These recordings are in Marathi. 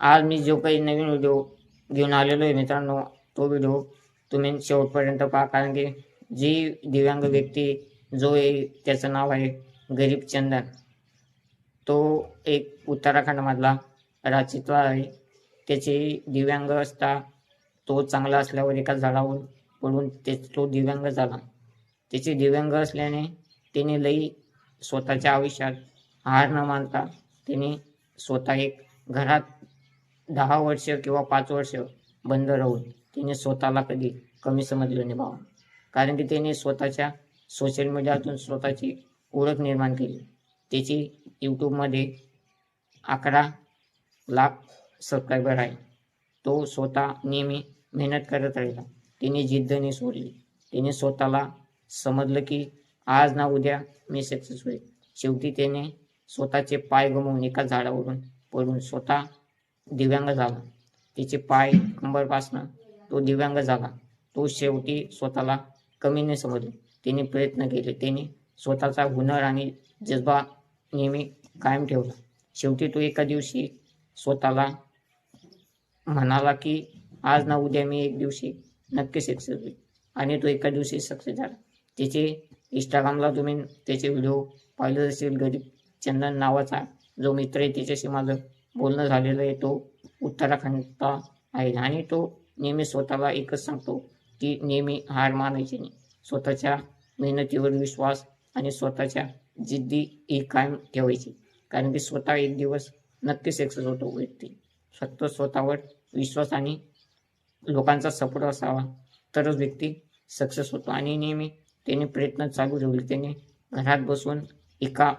आज मी जो काही नवीन व्हिडिओ घेऊन आलेलो आहे मित्रांनो तो व्हिडिओ तुम्ही शेवटपर्यंत पहा. कारण की जी दिव्यांग व्यक्ती जो आहे त्याचं नाव आहे गरीब चंदन. तो एक उत्तराखंडमधला राजचित्र आहे. त्याची दिव्यांग असता तो चांगला असल्यावर एका झाडावर पडून ते तो दिव्यांग झाला. त्याची दिव्यांग असल्याने त्याने लई स्वतःच्या आयुष्यात हार न मानता त्याने स्वतः एक घरात दहा वर्ष किंवा पाच वर्ष बंद राहून तिने स्वतःला कधी कमी समजलं नाही भावा. कारण की त्याने स्वतःच्या सोशल मीडियातून स्वतःची ओळख निर्माण केली. त्याची यूट्यूबमध्ये अकरा लाख सबस्क्रायबर आहे. तो स्वतः नेहमी मेहनत करत राहिला. त्याने जिद्द नाही सोडली. त्याने स्वतःला समजलं की आज ना उद्या मी सक्सेस होईल. शेवटी त्याने स्वतःचे पाय गमवून एका झाडावरून पडून स्वतः दिव्यांग झाला. त्याचे पाय कंबरपासनं तो दिव्यांग झाला. तो शेवटी स्वतःला कमी नाही समजले त्याने प्रयत्न केले. त्याने स्वतःचा हुनर आणि जज्बा नेहमी कायम ठेवला. शेवटी तो एका दिवशी स्वतःला म्हणाला की आज ना उद्या मी एक दिवशी नक्की सक्सेस होईल. आणि तो एका दिवशी सक्सेस झाला. त्याचे इंस्टाग्रामला तुम्ही त्याचे व्हिडिओ पाहिले असेल. गरीब चंदन नावाचा जो मित्र आहे त्याच्याशी माझं बोलणं झालेलं आहे तो उत्तराखंडचा आहे. आणि तो नेहमी स्वतःला एकच सांगतो की नेहमी हार मानायची नाही. स्वतःच्या मेहनतीवर विश्वास आणि स्वतःच्या जिद्दी ही कायम ठेवायची. कारण की स्वतः एक दिवस नक्की सक्सेस होतो व्यक्ती. फक्त स्वतःवर विश्वास आणि लोकांचा सपोर्ट असावा तरच व्यक्ती सक्सेस होतो. आणि नेहमी त्याने प्रयत्न चालू ठेवले. त्याने घरात बसून एका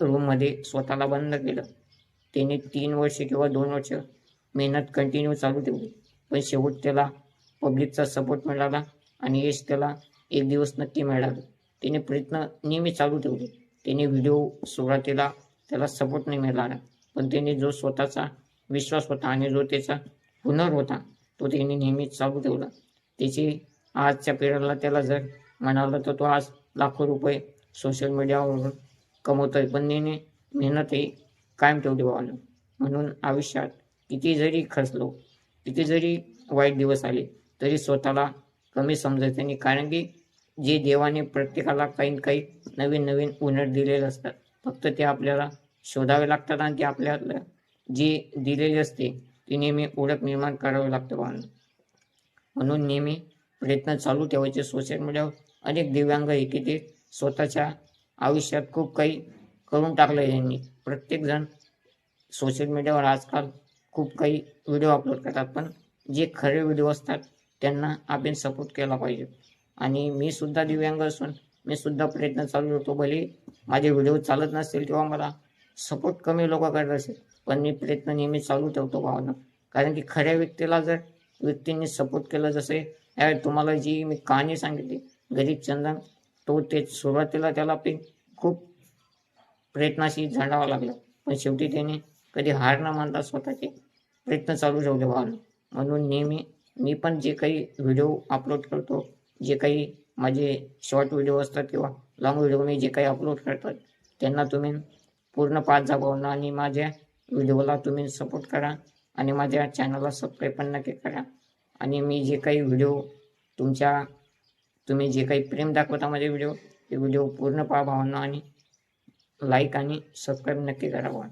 रूममध्ये स्वतःला बंद केलं. त्याने तीन वर्ष किंवा दोन वर्ष मेहनत कंटिन्यू चालू ठेवली. पण शेवट त्याला पब्लिकचा सपोर्ट मिळाला आणि यश त्याला एक दिवस नक्की मिळालं. त्याने प्रयत्न नेहमी चालू ठेवले. त्याने व्हिडिओ सुरुवातीला त्याला सपोर्ट नाही मिळाला. पण त्याने जो स्वतःचा विश्वास होता आणि जो त्याचा हुनर होता तो त्याने नेहमी चालू ठेवला. त्याची आजच्या पिढीला त्याला जर म्हणाला तर तो आज लाखो रुपये सोशल मीडियावरून कमवतोय. पण त्याने मेहनत ही कायम ठेवली भावानं म्हणून. आयुष्यात किती जरी खसलो किती जरी वाईट दिवस आले तरी स्वतःला कमी समजायचं नाही. कारण की जे देवाने प्रत्येकाला काही काही नवीन नवीन हुनर दिलेले असतात फक्त ते आपल्याला शोधावे लागतात आणि ते आपल्याला जे दिलेले असते ती नेहमी ओळख निर्माण करावी लागतं भावानं म्हणून नेहमी प्रयत्न चालू ठेवायचे. सोशल मीडियावर अनेक दिव्यांग हे की ते स्वतःच्या आयुष्यात खूप काही करून टाकलं आहे यांनी प्रत्येकजण सोशल मीडियावर आजकाल खूप काही व्हिडिओ अपलोड करतात पण जे खरे व्हिडिओ असतात त्यांना आपण सपोर्ट केला पाहिजे. आणि मी सुद्धा दिव्यांग असून मी सुद्धा प्रयत्न चालू होतो भले माझे व्हिडिओ चालत नसतील किंवा मला सपोर्ट कमी लोक करत असेल पण मी प्रयत्न नेहमी चालू ठेवतो भावना. कारण की खऱ्या व्यक्तीला जर व्यक्तींनी सपोर्ट केलं जसे तुम्हाला जी मी कहाणी सांगितली गरीब चंदन तो ते सुरुवातीला त्याला ते खूप प्रयत्नाशी झाडावं लागलं. पण शेवटी त्याने कधी हार न मानता स्वतःचे प्रयत्न चालू ठेवले भावना म्हणून नेहमी मी पण जे काही व्हिडिओ अपलोड करतो जे काही माझे शॉर्ट व्हिडिओ असतात किंवा लॉंग व्हिडिओ मी जे काही अपलोड करतात त्यांना तुम्ही पूर्ण पाच जागवणं आणि माझ्या व्हिडिओला तुम्ही सपोर्ट करा आणि माझ्या चॅनलला सबस्क्राईब पण नक्की करा. आणि मी जे काही व्हिडिओ तुमच्या तुम्ही जे काही प्रेम दाखवता माझे व्हिडिओ ते व्हिडिओ पूर्ण पहा भावना आणि लाईक आणि सबस्क्राईब नक्की करावं